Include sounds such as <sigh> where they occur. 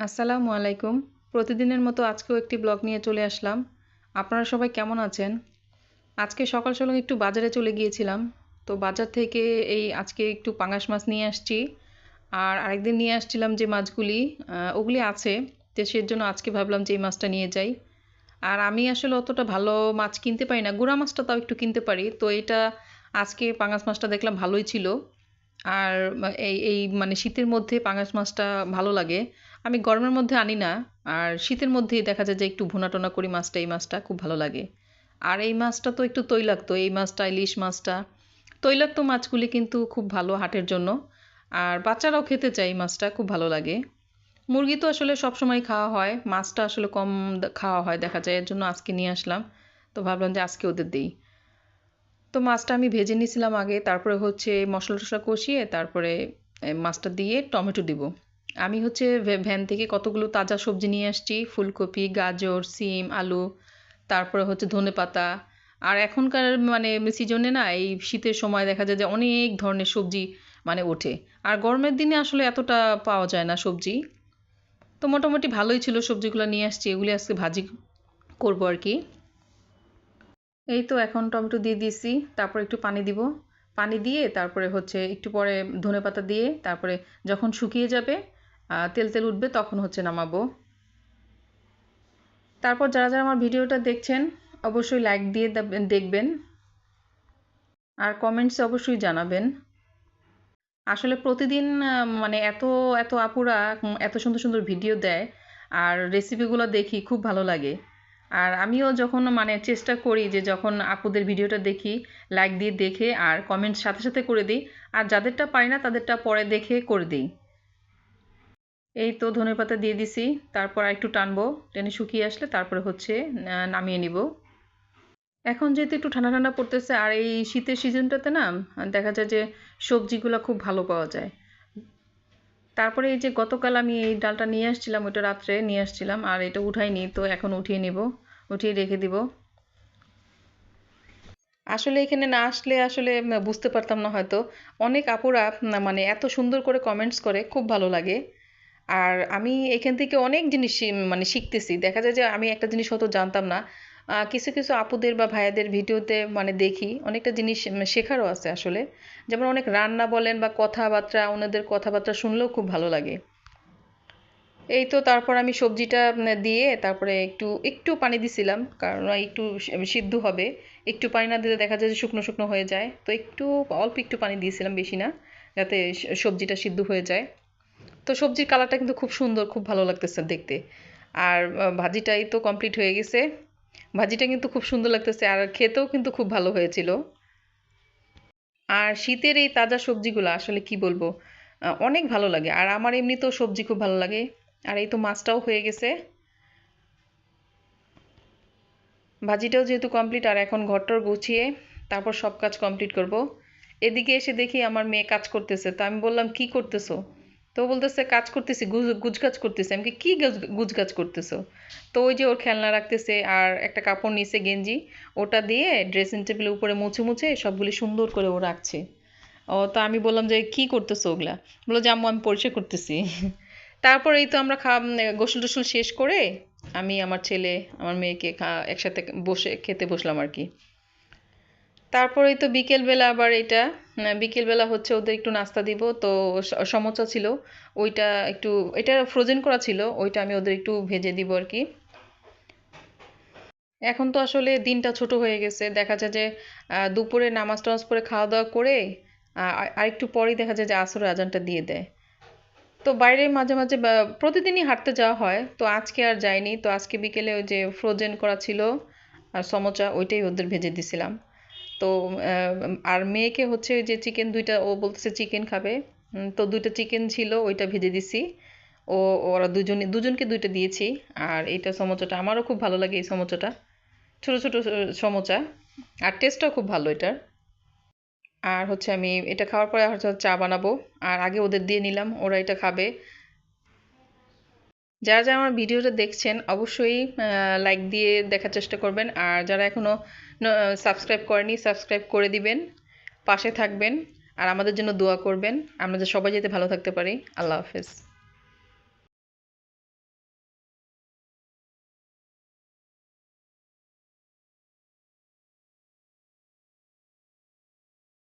আসসালামু আলাইকুম। প্রতিদিনের মতো আজকেও একটি ব্লগ নিয়ে চলে আসলাম। আপনারা সবাই কেমন আছেন? আজকে সকাল সকাল একটু বাজারে চলে গিয়েছিলাম। তো বাজার থেকে এই আজকে একটু পাঙাশ মাছ নিয়ে আসছি। আর আরেকদিন নিয়ে আসছিলাম যে মাছগুলি ওগুলি আছে। তো সেজন্য আজকে ভাবলাম যে এই মাছটা নিয়ে যাই। আর আমি আসলে অতটা ভালো মাছ কিনতে পারি না। গুড়া মাছটা তাও একটু কিনতে পারি। তো এটা আজকে পাঙাশ মাছটা দেখলাম ভালোই ছিল। আর এই এই মানে শীতের মধ্যে পাঙাশ মাছটা ভালো লাগে। আমি গরমের মধ্যে আনি না, আর শীতের মধ্যেই দেখা যায় যে একটু ভুনা টোনা করি মাছটা, এই মাছটা খুব ভালো লাগে। আর এই মাছটা তো একটু তৈলাক্ত, এই মাছটা, ইলিশ মাছটা। তৈলাক্ত মাছগুলি কিন্তু খুব ভালো হাটের জন্য, আর বাচ্চারাও খেতে চায় এই মাছটা, খুব ভালো লাগে। মুরগি তো আসলে সবসময় খাওয়া হয়, মাছটা আসলে কম খাওয়া হয় দেখা যায়, এর জন্য আজকে নিয়ে আসলাম। তো ভাবলাম যে আজকে ওদের দিই। তো মাছটা আমি ভেজে নিয়েছিলাম আগে, তারপরে হচ্ছে মশলা টশলা কষিয়ে তারপরে মাছটা দিয়ে টমেটো দিব। আমি হচ্ছে ভ্যা- ভ্যান থেকে কতগুলো তাজা সবজি নিয়ে আসছি, ফুলকপি, গাজর, সিম, আলু, তারপরে হচ্ছে ধনেপাতা আর এখনকার মানে সিজনে না, এই শীতের সময় দেখা যায় যে অনেক ধরনের সবজি মানে ওঠে। আর গরমের দিনে আসলে এতটা পাওয়া যায় না সবজি। তো মোটামুটি ভালোই ছিল সবজিগুলো নিয়ে আসছি, এগুলি আজকে ভাজি করব আর কি। এই তো এখন টমেটো দিয়ে দিয়েছি, তারপরে একটু পানি দিব। পানি দিয়ে তারপরে হচ্ছে একটু পরে ধনেপাতা দিয়ে তারপরে যখন শুকিয়ে যাবে তেল তেল উঠবে তখন হচ্ছে নামাবো। তারপর যারা যারা আমার ভিডিওটা দেখছেন, অবশ্যই লাইক দিয়ে দেখবেন। আর কমেন্টসে অবশ্যই জানাবেন। আসলে প্রতিদিন মানে এত এত আপুরা, এত সুন্দর সুন্দর ভিডিও দেয়, আর রেসিপিগুলো দেখি খুব ভালো লাগে। আর আমিও যখন মানে চেষ্টা করি যে যখন আপুদের ভিডিওটা দেখি লাইক দিয়ে দেখে আর কমেন্ট সাথে সাথে করে দিই, আর যাদেরটা পারি না তাদেরটা পরে দেখে করে দিই। এই তো ধনেপাতা দিয়ে দিছি, তারপর একটু টানবো, টেনে শুকিয়ে আসলে তারপরে হচ্ছে নামিয়ে নিব। এখন যেহেতু একটু ঠান্ডা ঠান্ডা পড়তেছে, আর এই শীতের সিজনটাতে না, দেখা যায় যে সবজিগুলো খুব ভালো পাওয়া যায়। তারপরে এই যে গতকাল আমি এই ডালটা নিয়ে আসছিলাম, ওটা রাত্রে নিয়ে আসছিলাম, আর এটা উঠাইনি, তো এখন উঠিয়ে নিব, উঠিয়ে রেখে দিব। আসলে এখানে না আসলে আসলে বুঝতে পারতাম না হয়তো। অনেক আপুরা মানে এত সুন্দর করে কমেন্টস করে, খুব ভালো লাগে। আর আমি এখান থেকে অনেক জিনিস মানে শিখতেছি। দেখা যায় যে আমি একটা জিনিস হয়তো জানতাম না কিছু কিছু আপুদের বা ভাইয়াদের ভিডিওতে মানে দেখি, অনেকটা জিনিস শেখারও আছে আসলে। যেমন অনেক রান্না বলেন বা কথাবার্তা, ওনাদের কথাবার্তা শুনলেও খুব ভালো লাগে। এই তো তারপর আমি সবজিটা দিয়ে তারপরে একটু একটু পানি দিছিলাম, কারণ একটু সিদ্ধ হবে। একটু পানি না দিলে দেখা যায় যে শুকনো শুকনো হয়ে যায়। তো একটু, অল্প একটু পানি দিয়েছিলাম বেশি না, যাতে সবজিটা সিদ্ধ হয়ে যায়। তো সবজির কালারটা কিন্তু খুব সুন্দর, খুব ভালো লাগতেছে দেখতে। আর ভাজিটাই তো কমপ্লিট হয়ে গেছে। ভাজিটা কিন্তু খুব সুন্দর লাগতেছে আর খেতেও কিন্তু খুব ভালো হয়েছিল। আর শীতের এই তাজা সবজিগুলো আসলে কি বলব? অনেক ভালো লাগে। আর আমার এমনিতেও সবজি খুব ভালো লাগে। আর এই তো মাছটাও হয়ে গেছে। ভাজিটাও যেহেতু কমপ্লিট আর এখন ঘরটর গুছিয়ে তারপর সব কাজ কমপ্লিট করব। এদিকে এসে দেখি আমার মেয়ে কাজ করতেছে। তো আমি বললাম, কি করতেছো? তো বলতেছে, কাজ করতেছি, গুজ গুজগাছ করতেছে। আমি কি কি গুজ- গুজগাছ করতেছো? তো ওই যে ওর খেলনা রাখতেছে আর একটা কাপড় নিচে গেঞ্জি। ওটা দিয়ে ড্রেসিং টেবিলের উপরে মুছে মুছে সবগুলি সুন্দর করে ও রাখছে। ও তো আমি বললাম যে, কি করতেছো ওগুলা? বলল যে, আম্মু, আমি পরিষ্কার করতেছি। <laughs> তারপর এই তো আমরা খাওয়া গোসল টোসল শেষ করে আমি আমার ছেলে, আমার মেয়েকে একসাথে বসে খেতে বসলাম আর কি। তারপরেই তো বিকেলবেলা আবার এটা বিকেলবেলা হচ্ছে ওদের একটু নাস্তা দিব, তো সমোসা ছিল, ওইটা একটু, এটা ফ্রোজেন করা ছিল, ওইটা আমি ওদের একটু ভেজে দিব আর কি। এখন তো আসলে দিনটা ছোট হয়ে গেছে, দেখা যায় যে দুপুরে নামাজ টামাজ পড়ে খাওয়া দাওয়া করে আর আরেকটু পরেই দেখা যায় যে আসরের আজানটা দিয়ে দেয়। তো বাইরে মাঝে মাঝে প্রতিদিনই হাঁটতে যাওয়া হয়, তো আজকে আর যাইনি, তো আজকে বিকেলে ওই যে ফ্রোজেন করা ছিল, আর সমোচা ওইটাই ওদের ভেজে দিছিলাম। তো আর মেয়েকে হচ্ছে যে চিকেন দুইটা, ও বলতেছে চিকেন খাবে। তো দুইটা চিকেন ছিল, ওইটা ভেজে দিছি। ও, ওরা দুজনে, দুজনকে দুইটা দিয়েছি। আর এইটা সমোচাটা, আমারও খুব ভালো লাগে এই সমোচাটা। ছোট ছোট সমোচা। আর টেস্টটাও খুব ভালো এটার। আর হচ্ছে আমি, এটা খাওয়ার পরে হচ্ছে চা বানাবো। আর আগে ওদের দিয়ে নিলাম, ওরা এটা খাবে। যারা যারা আমার ভিডিওটা দেখছেন, অবশ্যই লাইক দিয়ে দেখার চেষ্টা করবেন। আর যারা এখনও সাবস্ক্রাইব করেনি সাবস্ক্রাইব করে দিবেন, পাশে থাকবেন, আর আমাদের জন্য দোয়া করবেন। আমরা যে সবাই যাতে ভালো থাকতে পারি। আল্লাহ হাফেজ।